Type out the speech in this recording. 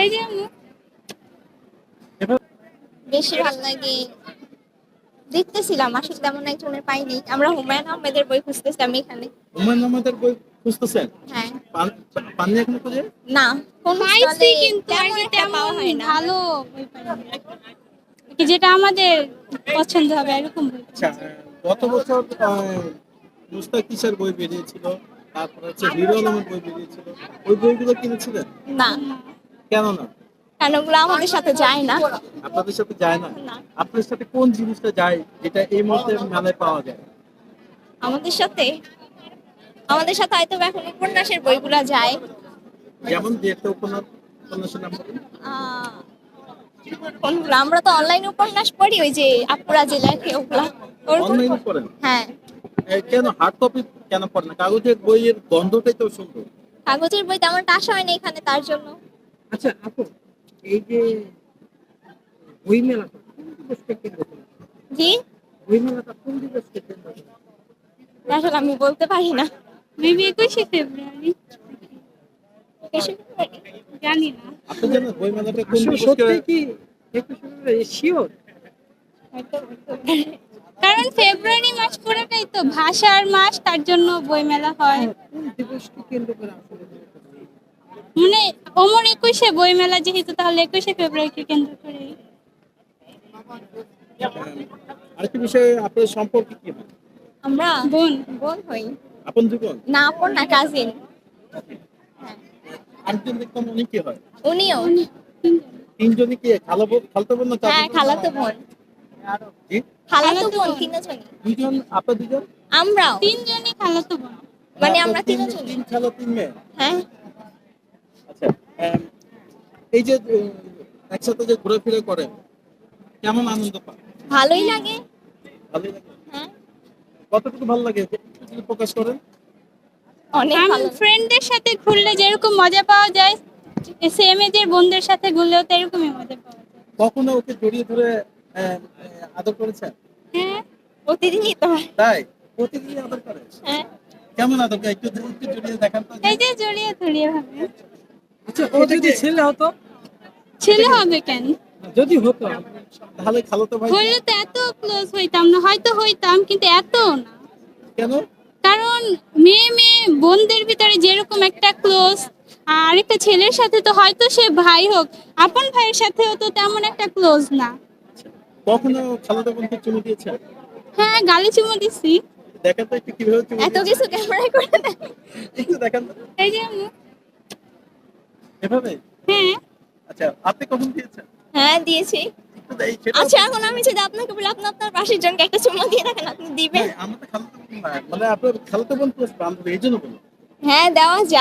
এই যে বেশি ভালো লাগে। দেখতেছিলাম আসলে তেমন একজনের পাইনি আমরা হুমায়ুন আহমেদের বই খুঁজতেছিলাম এখানে। হুমায়ুন আহমেদের বই খুঁজতেছেন? হ্যাঁ। পাননি এখনও খুঁজে? না। কোন পাইছি কিন্তু পাওয়া হয় না। ভালো বই পাইনি। কি যেটা আমাদের পছন্দ হবে এরকম বই আচ্ছা গত বছর মুস্তাক কিসের বই বেরিয়েছিল? তারপর হচ্ছে হিরো আলমের বই বেরিয়েছিল। ওই বইগুলো কিনেছিলেন? না। কেন? না কারণ ওগুলো আমাদের সাথে যায় না। আপনাদের সাথে যায় না? না। আপনার সাথে কোন জিনিসটা যায় যেটা এই মুহূর্তে মেলায় পাওয়া যায়? আমাদের সাথে আমাদের সাথে হয়তো এখন উপন্যাসের বইগুলা যায়। যেমন যে একটা উপন্যাস উপন্যাসের নাম কোনগুলো? আমরা তো অনলাইন উপন্যাস পড়ি ওই যে আপুরা যে লেখে ওগুলা। অনলাইনে পড়েন? হ্যাঁ। কেন? হার্ড কপি কেন পড়েন? না? কাগজের বইয়ের গন্ধটাই তো সুন্দর কাগজের বই তেমন আসা হয়নি এখানে তার জন্য। আচ্ছা আপু এই যে বই মেলাটা কোন দিবসকে কেন্দ্র করে? জি? বই মেলাটা কোন দিবসকে কেন্দ্র করে? আসলে আমি বলতে পারি না। মেবি একুশে ফেব্রুয়ারি। জানি না। আপনি জানেন বই মেলাটা কোন দিবসকে সত্যি কি একুশে ফেব্রুয়ারি? শিওর। কারণ ফেব্রুয়ারি মাস পুরোটাই তো ভাষার মাস তার জন্য বইমেলা হয় কোন দিবসকে কেন্দ্র করে আসলে? মানে অমর একুশে বইমেলা যেহেতু তাহলে একুশে ফেব্রুয়ারিকে কেন্দ্র করে আরেকটি বিষয়ে আপনার সম্পর্কে কি? হয় আমরা বোন বোন হই। আপন জীবন না আপন না কাজিন আরেকজন দেখতাম উনি কি হয়? উনিও। তিনজনই কি খালা বোন খালতো বোন না হ্যাঁ খালাতো বোন। জি? খালাতো বোন তিনজনই। দুজন আপনার দুজন আমরাও। তিনজনই খালাতো বোন। মানে আমরা তিন- খালা তিন মেয়ে? হ্যাঁ। এই যে একসাথে যে ঘোরাফেরা করেন কেমন আনন্দ পান? ভালোই লাগে। ভালোই লাগে? হ্যাঁ। কতটুকু ভালো লাগে? প্রকাশ করেন? অনেক ভালো ফ্রেন্ডদের সাথে ঘুরলে যেরকম মজা পাওয়া যায় সেম এজের বোনদের সাথে ঘুরলেও তো এরকমই মজা পাওয়া যায়। কখনো ওকে জড়িয়ে ধরে আহ, আদর করেছেন? হ্যাঁ প্রতিদিনই তো। তাই? প্রতিদিন আদর করে হ্যাঁ। কেমন আদর? করে একটু একটু জড়িয়ে দেখান তো। এই যে জড়িয়ে ধরিয়ে ভাবে। আচ্ছা ও যদি ছেলে হতো? ছেলে হবে কেন? যদি হতো তাহলে খালাতো ভাই। হইলে তো এত ক্লোজ হইতাম না হয়তো হইতাম কিন্তু এত না। কেন? কারণ মেয়ে মেয়ে বোনদের ভিতরে যেরকম একটা ক্লোজ আর একটা ছেলের সাথে তো হয়তো সে ভাই হোক আপন ভাইয়ের সাথেও তো তেমন একটা ক্লোজ না। কখনো খালাতো বোনকে চুমু দিয়েছেন হ্যাঁ গালি চুমু দিছি। দেখান একটু কীভাবে চুমু এত কিছু ক্যামেরায় করে দেখান এই যে এভাবে? হ্যাঁ। আচ্ছা আপনি কখন দিয়েছেন? হ্যাঁ দিয়েছি। আচ্ছা এখন আমি যদি আপনাকে বলি আপনি আপনার পাশের জনকে একটা চুমা দিয়ে রাখেন আপনি দিবেন। আমার তো খালাতো মানে আপনার খালাতো বোন প্লাস বান্ধবী এই জন্য হ্যাঁ দেওয়া যায়।